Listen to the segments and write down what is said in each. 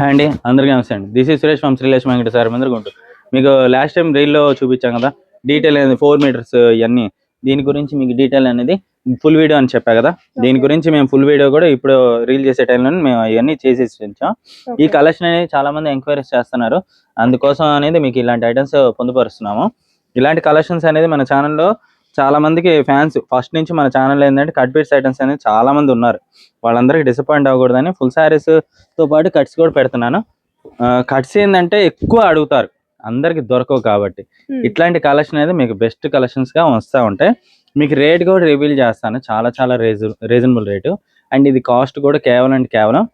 అండి అందరికీ నమస్తే అండి. This is Suresh from Sreelesh Venkata sir అందరూ గుంటూరు మీకు లాస్ట్ టైం రీల్లో చూపించాం కదా డీటెయిల్ అనేది ఫోర్ మీటర్స్ ఇవన్నీ. దీని గురించి మీకు డీటెయిల్ అనేది ఫుల్ వీడియో అని చెప్పా కదా. దీని. గురించి మేము ఫుల్ వీడియో కూడా ఇప్పుడు రీల్ చేసే టైంలో మేము ఇవన్నీ చేసేసి ఉంచాం. ఈ కలెక్షన్ అనేది చాలా మంది ఎంక్వైరీస్ చేస్తున్నారు. అందుకోసం అనేది మీకు ఇలాంటి ఐటమ్స్ పొందుపరుస్తున్నాము. ఇలాంటి కలెక్షన్స్ అనేది మన ఛానల్లో చాలా మందికి ఫ్యాన్స్ ఫస్ట్ నుంచి మన ఛానల్ ఏంటంటే కట్ బీట్స్ ఐటమ్స్ అనేది చాలా మంది ఉన్నారు. వాళ్ళందరికీ డిసప్పాయింట్ అవ్వకూడదని ఫుల్ శారీస్తో పాటు కట్స్ కూడా పెడుతున్నాను. కట్స్ ఏంటంటే ఎక్కువ అడుగుతారు. అందరికి దొరకవు కాబట్టి. Hmm. ఇట్లాంటి కలెక్షన్ అనేది మీకు బెస్ట్ కలెక్షన్స్గా వస్తూ ఉంటాయి మీకు రేట్ కూడా రివీల్ చేస్తాను. చాలా చాలా రీజ రీజనబుల్ రేటు అండ్ ఇది కాస్ట్ కూడా కేవలం అంటే కేవలం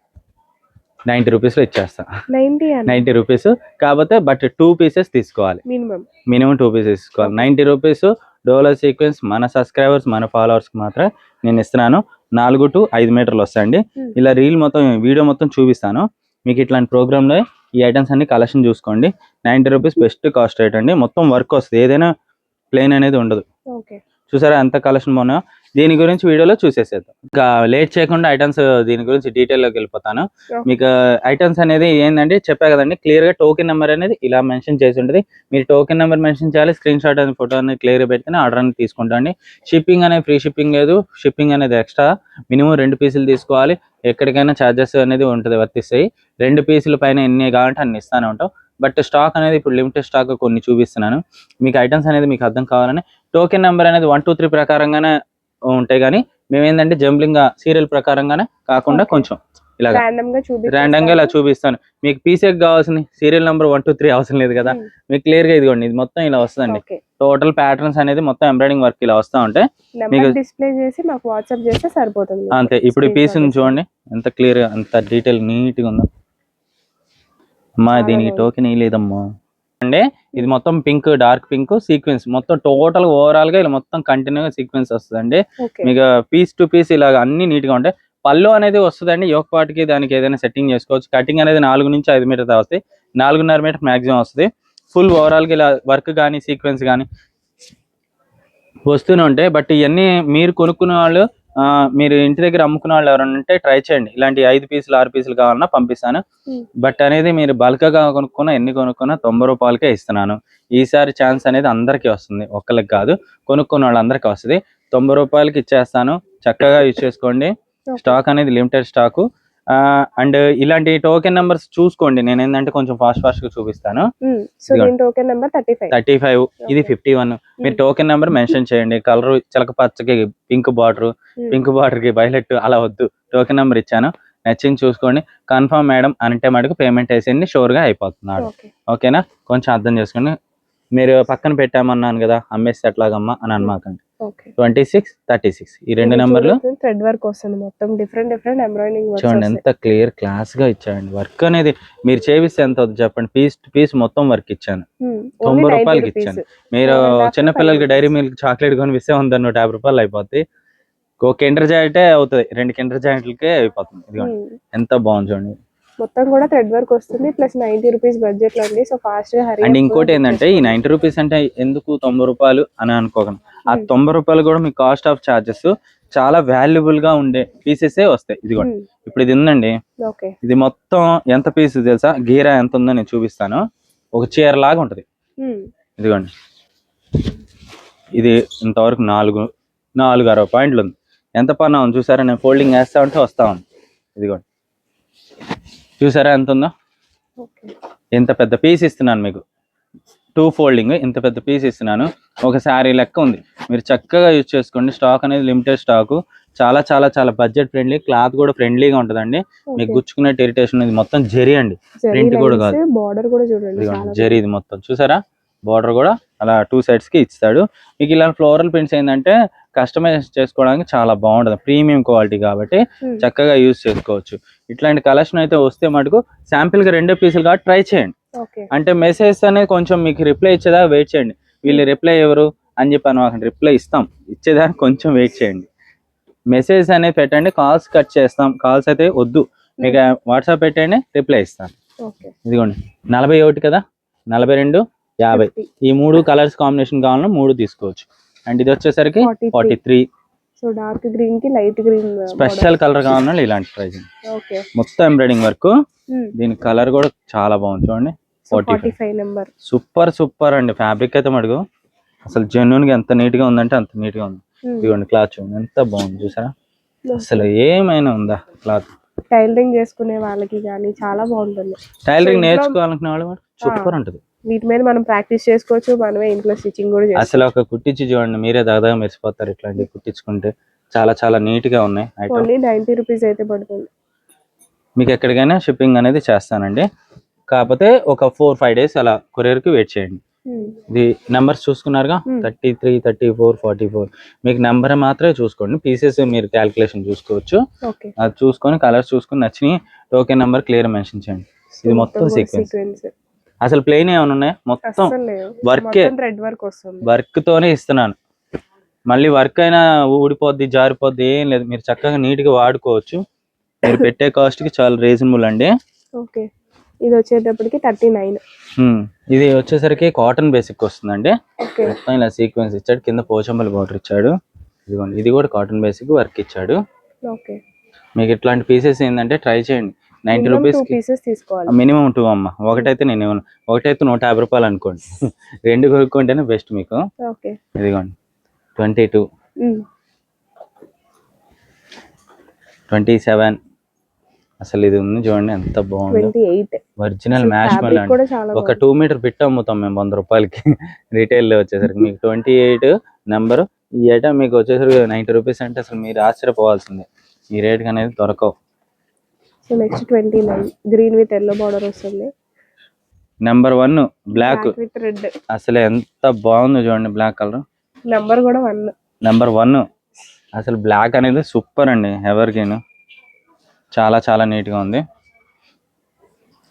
నైంటీ రూపీస్లో ఇచ్చేస్తా. Ninety ninety rupees. కాకపోతే బట్ టూ పీసెస్ తీసుకోవాలి. మినిమం. మినిమం టూ పీసెస్ తీసుకోవాలి. నైంటీ రూపీస్ డోలో సీక్వెన్స్ మన సబ్స్క్రైబర్స్ మన ఫాలోవర్స్కి మాత్రమే నేను ఇస్తున్నాను. నాలుగు టు ఐదు మీటర్లు వస్తాయండి. ఇలా రీల్ మొత్తం వీడియో మొత్తం చూపిస్తాను. మీకు ఇట్లాంటి ప్రోగ్రాంలో ఈ ఐటమ్స్ అన్ని కలెక్షన్ చూసుకోండి. Ninety rupees best cost rate అండి. మొత్తం వర్క్ వస్తుంది. ఏదైనా ప్లేన్ అనేది ఉండదు. చూసారా ఎంత కలెక్షన్ బాగున్నా దీని గురించి వీడియోలో చూసేసేద్దాం. ఇంకా లేట్ చేయకుండా ఐటమ్స్ దీని గురించి డీటెయిల్లోకి వెళ్ళిపోతాను. మీకు ఐటమ్స్ అనేది ఏంటంటే చెప్పా కదండి క్లియర్గా టోకెన్ నెంబర్ అనేది ఇలా మెన్షన్ చేసి ఉంటుంది మీరు టోకెన్ నెంబర్ మెన్షన్ చేయాలి స్క్రీన్ షాట్ అనేది ఫోటో అనేది క్లియర్గా పెడితేనే ఆర్డర్ అనేది తీసుకుంటాండి షిప్పింగ్ అనేది ఫ్రీ షిప్పింగ్ లేదు. షిప్పింగ్ అనేది ఎక్స్ట్రా మినిమం రెండు పీసులు తీసుకోవాలి. ఎక్కడికైనా ఛార్జెస్ అనేది ఉంటుంది వర్తిస్తాయి. రెండు పీసుల పైన ఎన్ని కావాలంటే అన్ని ఇస్తానే ఉంటాం. బట్ స్టాక్ అనేది ఇప్పుడు లిమిటెడ్ స్టాక్ కొన్ని చూపిస్తున్నాను. మీకు ఐటమ్స్ అనేది మీకు అర్థం కావాలని. టోకెన్ నెంబర్ అనేది వన్ టూ త్రీ ప్రకారంగానే ఉంటాయి కానీ మేము ఏంటంటే జంబ్లింగ్ సీరియల్ ప్రకారంగానే కాకుండా. కొంచెం ఇలాగా ర్యాండమ్గా ఇలా చూపిస్తాను. మీకు పీసెక్ కావాల్సిన serial number one two three అవసరం లేదు కదా? మీకు క్లియర్గా ఇదిగోండి ఇది మొత్తం ఇలా వస్తుందండి. టోటల్ ప్యాటర్న్స్ అనేది మొత్తం ఎంబ్రాయిడింగ్ వర్క్ ఇలా వస్తా ఉంటాయి మీకు- డిస్ప్లే చేసి మాకు వాట్సాప్ చేస్తే సరిపోతుంది. అంతే. ఇప్పుడు ఈ పీస్ Screenshot చూడండి. ఎంత క్లియర్గా ఎంత డీటెయిల్ నీట్గా ఉందో. అమ్మా దీనికి. టోకెన్ లేదమ్మా. అంటే ఇది మొత్తం పింక్ డార్క్ పింక్ సీక్వెన్స్. మొత్తం టోటల్ ఓవరాల్గా ఇలా మొత్తం కంటిన్యూగా సీక్వెన్స్ వస్తుందండి. ఓకే. మీకు పీస్ టు పీస్ ఇలాగ అన్ని నీట్గా ఉంటాయి. పళ్ళు అనేది వస్తుందండి. యోగ పాటికి దానికి ఏదైనా సెట్టింగ్ చేసుకోవచ్చు. కటింగ్ అనేది నాలుగు నుంచి ఐదు మీటర్ వస్తాయి. నాలుగున్నర మీటర్ మాక్సిమం వస్తుంది. ఫుల్ ఓవరాల్గా ఇలా వర్క్ కానీ సీక్వెన్స్ కానీ వస్తూనే ఉంటాయి. బట్ ఇవన్నీ మీరు కొనుక్కునే వాళ్ళు మీరు ఇంటి దగ్గర అమ్ముకునే వాళ్ళు ఎవరైనా ఉంటే ట్రై చేయండి. ఇలాంటి ఐదు పీసులు ఆరు పీసులు కావాలన్నా పంపిస్తాను. బట్ అనేది మీరు బల్క్గా కొనుక్కున్నా ఎన్ని కొనుక్కున్నా తొంభై రూపాయలకే ఇస్తున్నాను. ఈసారి ఛాన్స్ అనేది అందరికీ వస్తుంది. ఒక్కరికి కాదు కొనుక్కున్న వాళ్ళందరికీ వస్తుంది. తొంభై రూపాయలకి ఇచ్చేస్తాను. చక్కగా యూజ్ చేసుకోండి. స్టాక్ అనేది లిమిటెడ్ స్టాక్ అండ్ ఇలాంటి టోకెన్ నెంబర్స్ చూసుకోండి. నేను ఏంటంటే కొంచెం ఫాస్ట్ ఫాస్ట్గా చూపిస్తాను. టోకెన్ నెంబర్ థర్టీ ఫైవ్ ఇది. ఫిఫ్టీ వన్ మీరు టోకెన్ నెంబర్ మెన్షన్ చేయండి. కలర్ చిలక పచ్చకి పింక్ బార్డర్ పింక్ బార్డర్కి వైలెట్ అలా వద్దు. టోకెన్ నెంబర్ ఇచ్చాను. నచ్చింది చూసుకోండి. కన్ఫర్మ్ మేడం అంటే మటుకు పేమెంట్ వేసేయండి. షూర్గా అయిపోతున్నాడు. ఓకే ఓకేనా కొంచెం అర్థం చేసుకోండి. మీరు పక్కన పెట్టామన్నాను కదా అమ్మేస్తే ఎట్లాగమ్మా అని అనమాకండి. Twenty six thirty six. ఈ రెండు నెంబర్లు? థ్రెడ్ వర్క్ వస్తుంది మొత్తం. డిఫరెంట్ డిఫరెంట్ ఎంబ్రాయిడింగ్ చూడండి ఎంత క్లియర్ క్లాస్గా ఇచ్చాడండి. వర్క్ అనేది మీరు చేపిస్తే ఎంత అవుతుంది చెప్పండి. పీస్ పీస్ మొత్తం వర్క్ ఇచ్చాను. తొంభై రూపాయలకి ఇచ్చాను. మీరు half చిన్న పిల్లలకి డైరీ మిల్క్ చాక్లెట్ కొనిపిస్తే ఉంది నూట యాభై రూపాయలు అయిపోద్ది ఒక కిండర్ జాయింటే అవుతుంది. రెండు కిండర్ జాయింట్లకే అయిపోతుంది. ఇదిగోండి. ఎంత బాగుంది చూడండి. మొత్తం కూడా థ్రెడ్ వర్క్ వస్తుంది ప్లస్ నైన్టీ రూపీస్ బడ్జెట్లో ఉంది. సో ఫాస్ట్గా హరి అండ్ ఇంకోటి ఏంటంటే ఈ నైన్టీ రూపీస్ అంటే ఎందుకు తొంభై రూపాయలు అని అనుకోకండి. ఆ Hmm. తొంభై రూపాయలు కూడా మీ కాస్ట్ ఆఫ్ చార్జెస్ చాలా వాల్యుబుల్గా ఉండే పీసెసే వస్తాయి. ఇదిగోండి. ఇప్పుడు ఇది ఉందండి. ఇది మొత్తం ఎంత పీస్ తెలుసా? గీరా ఎంత ఉందో నేను చూపిస్తాను. ఒక చీర లాగా ఉంటది. ఇదిగోండి. ఇది ఇంతవరకు నాలుగు నాలుగు అరవై పాయింట్లు ఉంది. ఎంత పన్నా ఉంది చూసారా? నేను ఫోల్డింగ్ వేస్తా ఉంటే వస్తా ఉంది. ఇదిగోండి. చూసారా ఎంత ఉందో? ఎంత పెద్ద పీస్ ఇస్తున్నాను మీకు. టూ ఫోల్డింగ్ ఇంత పెద్ద పీస్ ఇస్తున్నాను. ఒక శారీ లెక్క ఉంది. మీరు చక్కగా యూజ్ చేసుకోండి. స్టాక్ అనేది లిమిటెడ్ స్టాక్ చాలా చాలా చాలా బడ్జెట్ ఫ్రెండ్లీ క్లాత్ కూడా ఫ్రెండ్లీగా ఉంటుందండి. మీకు గుచ్చుకునే ఇరిటేషన్ ఇది మొత్తం జెరీ అండి. print కూడా కాదు. బార్డర్ కూడా చూడండి. జెరీ ఇది మొత్తం. చూసారా? బార్డర్ కూడా అలా టూ సైడ్స్కి ఇస్తాడు. మీకు ఇలా ఫ్లోరల్ ప్రింట్స్ ఏంటంటే కస్టమైజ్ చేసుకోవడానికి చాలా బాగుంటుంది. ప్రీమియం క్వాలిటీ కాబట్టి Hmm. చక్కగా యూజ్ చేసుకోవచ్చు. ఇట్లాంటి కలెక్షన్ అయితే వస్తే మటుకు శాంపిల్గా రెండే పీసులు కాబట్టి ట్రై చేయండి. అంటే మెసేజ్ అనేది కొంచెం మీకు రిప్లై ఇచ్చేదాకా వెయిట్ చేయండి. వీళ్ళు రిప్లై ఎవరు అని చెప్పి అనవాకండి రిప్లై ఇస్తాం. ఇచ్చేదానికి కొంచెం వెయిట్ చేయండి. మెసేజ్ అనేది పెట్టండి. కాల్స్ కట్ చేస్తాం. కాల్స్ అయితే వద్దు. మీకు వాట్సాప్ పెట్టండి. రిప్లై ఇస్తాను. ఇదిగోండి. నలభై ఒకటి కదా? నలభై రెండు యాభై. ఈ మూడు కలర్స్ కాంబినేషన్ కావాలన్నా మూడు తీసుకోవచ్చు. అండ్ ఇది వచ్చేసరికి ఫార్టీ త్రీ సో డార్క్ గ్రీన్కి లైట్ గ్రీన్ స్పెషల్ కలర్ కావాలన్నా ఇలాంటి ప్రైజ్ ఓకే మొత్తం ఎంబ్రాయిడింగ్ వర్క్ దీని కలర్ కూడా చాలా బాగుంది చూడండి. So 45. Forty five number super super అండి. ఫ్యాబ్రిక్ అయితే మడుగు అసలు జెన్యున్గా ఎంత నీట్గా ఉందంటే అంత నీట్గా ఉంది. ఇదిగోండి క్లాత్ చూడండి. ఎంత బాగుంది చూసారా? అసలు ఏమైనా ఉందా క్లాత్ టైలరింగ్ చేసుకునే వాళ్ళకి కానీ చాలా బాగుంటుంది. టైలరింగ్ నేర్చుకోవాలనుకునే వాళ్ళు సూపర్ ఉంటుంది వీటి మీద మనం ప్రాక్టీస్ చేసుకోవచ్చు మనమే ఇంట్లో స్టిచ్చింగ్ కూడా అసలు ఒక కుట్టించి చూడండి మీరే దాదాగా మెరిసిపోతారు ఇట్లాంటివి కుట్టించుకుంటే. చాలా చాలా నీట్గా ఉన్నాయి ఓన్లీ నైన్టీ రూపీస్ అయితే పడుతుంది. మీకు ఎక్కడికైనా షిప్పింగ్ అనేది చేస్తానండి. కాకపోతే ఒక ఫోర్ ఫైవ్ డేస్ అలా కొరియర్కి వెయిట్ చేయండి. ఇది numbers చూసుకున్నారుగా. Thirty three thirty four forty four. మీకు నెంబర్ మాత్రమే చూసుకోండి. పీసెస్ మీరు క్యాలిక్యులేషన్ చూసుకోవచ్చు. అది చూసుకొని కలర్స్ చూసుకొని నచ్చినాయి టోకెన్ నెంబర్ క్లియర్ మెన్షన్ చేయండి. ఇది మొత్తం సీక్వెన్స్. అసలు ప్లెయిన్ ఏమైనా ఉన్నాయా? మొత్తం వర్కే. థ్రెడ్ వర్క్ వస్తుంది. వర్క్ తోనే ఇస్తున్నాను. మళ్ళీ వర్క్ అయినా ఊడిపోద్ది జారిపోద్ది ఏం లేదు. మీరు చక్కగా నీట్గా వాడుకోవచ్చు. మీరు పెట్టే కాస్ట్కి చాలా రీజనబుల్ అండి. ఓకే. ఇది వచ్చేటప్పటికి థర్టీ నైన్. ఇది వచ్చేసరికి కాటన్ బేసిక్ వస్తుందండి. మొత్తం ఇలా సీక్వెన్స్ ఇచ్చాడు. కింద పోచంపల్లి బార్డర్ ఇచ్చాడు. ఇదిగోండి. ఇది కూడా కాటన్ బేసిక్ వర్క్ ఇచ్చాడు. ఓకే. మీకు ఇట్లాంటి పీసెస్ ఏంటంటే ట్రై చేయండి. నైన్టీ రూపీస్ పీసెస్ తీసుకోవాలి. మినిమం టూ అమ్మ. ఒకటైతే నేను ఇవ్వను. ఒకటైతే నూట యాభై రూపాయలు అనుకోండి. రెండు కొనుక్కుంటేనే బెస్ట్ మీకు. ఓకే ఇదిగోండి. Twenty two. ట్వంటీ సెవెన్ అసలు ఇది ఉంది చూడండి ఎంత బాగుంది. ఒరిజినల్ మ్యాష్ ఒక టూ మీటర్ బిట్ అమ్ముతాం మేము వంద రూపాయలకి. రీటైల్లో వచ్చేసరికి మీకు ట్వంటీ ఎయిట్ నెంబర్ ఈ ఐటమ్ మీకు వచ్చేసరికి నైన్టీ రూపీస్ అంటే అసలు మీరు ఆశ్చర్యపోవాల్సిందే. ఈ రేట్ అనేది దొరకవు. So next twenty nine green with yellow border వస్తుంది. Number one black with red అసలు ఎంత బాగుందో చూడండి బ్లాక్ కలర్ నెంబర్ కూడా వన్ నెంబర్ వన్ అసలు బ్లాక్ అనేది సూపర్ అండి ఎవరికైనా. చాలా చాలా నీట్గా ఉంది.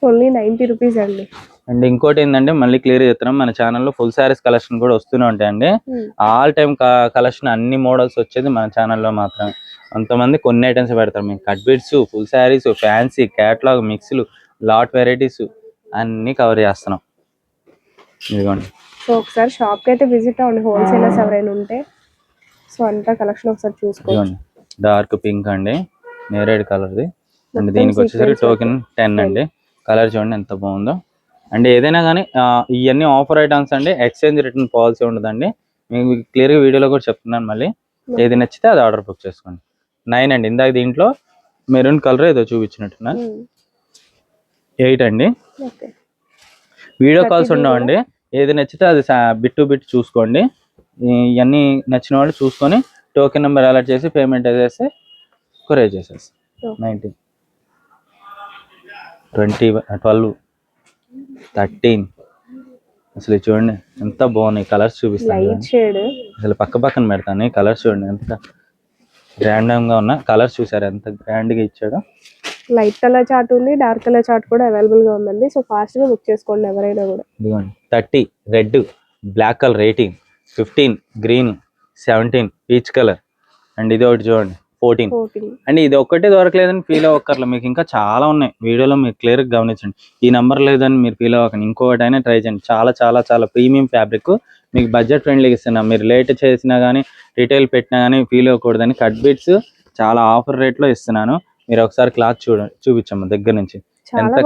ఓన్లీ నైన్టీ రూపీస్ అండి. అండ్ ఇంకోటి ఏంటంటే మళ్ళీ క్లియర్ చేస్తున్నాం మన ఛానల్లో ఫుల్ శారీస్ కలెక్షన్ కూడా వస్తూనే ఉంటాయండి. ఆల్ టైమ్ కలెక్షన్ అన్ని మోడల్స్ వచ్చేది మన ఛానల్లో మాత్రమే. కొంతమంది కొన్ని ఐటమ్స్ పెడతారు. మీకు cut bits full saris fancy catalogue మిక్స్లు lot varieties అన్ని కవర్ చేస్తున్నాం. ఇదిగోండి. సో ఒకసారి షాప్కి అయితే విజిట్ అవ్వండి. హోల్సేలర్స్ ఎవరైనా ఉంటే. సో అంతా కలెక్షన్ ఒకసారి ఇదిగోండి. డార్క్ పింక్ అండి. నేరేడ్ కలర్ది అండ్ దీనికి వచ్చేసరికి టోకెన్ టెన్ అండి. కలర్ చూడండి ఎంత బాగుందో. అండ్ ఏదైనా కానీ ఇవన్నీ ఆఫర్ ఐటమ్స్ అండి. ఎక్స్చేంజ్ రిటర్న్ పాలసీ ఉండదండి. మీకు క్లియర్గా వీడియోలో కూడా చెప్తున్నాను మళ్ళీ. ఏది నచ్చితే అది ఆర్డర్ బుక్ చేసుకోండి. నైన్ అండి. ఇందాక దీంట్లో మెరూన్ కలర్ ఏదో చూపించినట్టున్నా ఎయిట్ అండి. వీడియో కాల్స్ ఉండవండి. ఏది నచ్చితే అది బిట్ టు బిట్ చూసుకోండి. ఇవన్నీ నచ్చిన వాళ్ళు చూసుకొని టోకెన్ నెంబర్ అలర్ట్ చేసి పేమెంట్ వేసేస్తే కొరియర్ చేసేసి. నైన్టీన్. Twenty twelve. థర్టీన్. అసలు చూడండి ఎంత బాగున్నాయి. కలర్స్ చూపిస్తాను అసలు పక్క పక్కన పెడతాను. కలర్స్ చూడండి ఎంత గా ఉన్న కలర్స్ చూసారు? ఎంత grand గా ఇచ్చాడో. లైట్ కలర్ చార్ట్ ఉంది డార్క్ కలర్ చార్ట్ కూడా అవైలబుల్గా ఉందండి. సో ఫాస్ట్గా బుక్ చేసుకోండి ఎవరైనా కూడా. ఇదిగోండి. Thirty red black colour eighteen fifteen green seventeen peach colour and ఇది ఒకటి చూడండి. ఫోర్టీన్. అండ్ ఇది ఒక్కటే దొరకలేదని ఫీల్ అవ్వక్కర్లే. మీకు ఇంకా చాలా ఉన్నాయి. వీడియోలో మీరు క్లియర్గా గమనించండి. ఈ నెంబర్ లేదని మీరు ఫీల్ అవ్వకండి. ఇంకొకటి అయినా ట్రై చేయండి. చాలా చాలా చాలా ప్రీమియం ఫ్యాబ్రిక్ మీకు బడ్జెట్ ఫ్రెండ్లీగా ఇస్తున్నా. మీరు లేట్ చేసినా కానీ రిటైల్ పెట్టినా కానీ ఫీల్ అవ్వకూడదని కట్ బిట్స్ చాలా ఆఫర్ రేట్లో ఇస్తున్నాను. మీరు ఒకసారి క్లాత్ చూడ చూపించమ్మా దగ్గర నుంచి. ఎంత?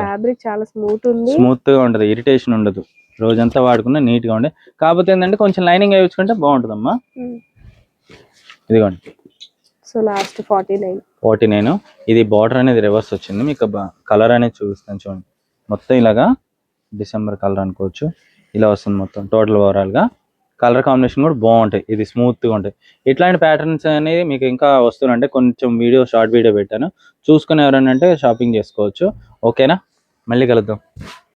ఫ్యాబ్రిక్ చాలా స్మూత్ ఉంది. స్మూత్గా ఉండదు. ఇరిటేషన్ ఉండదు. రోజంతా వాడుకున్నా నీట్గా ఉండే. కాకపోతే ఏంటంటే కొంచెం లైనింగ్ వేయించుకుంటే బాగుంటుందమ్మా. ఇదిగోండి. So last forty nine. Forty nine. ఇది బార్డర్ అనేది రివర్స్ వచ్చింది. మీకు కలర్ అనేది చూపిస్తాను చూడండి. మొత్తం ఇలాగా డిసెంబర్ కలర్ అనుకోవచ్చు. ఇలా వస్తుంది మొత్తం టోటల్ ఓవరాల్గా కలర్ కాంబినేషన్ కూడా బాగుంటాయి. ఇది స్మూత్గా ఉంటాయి. ఇట్లాంటి ప్యాటర్న్స్ అనేది మీకు ఇంకా వస్తున్నాయంటే కొంచెం వీడియో షార్ట్ వీడియో పెట్టాను. చూసుకుని ఎవరైనా అంటే షాపింగ్ చేసుకోవచ్చు. ఓకేనా? మళ్ళీ కలుద్దాం.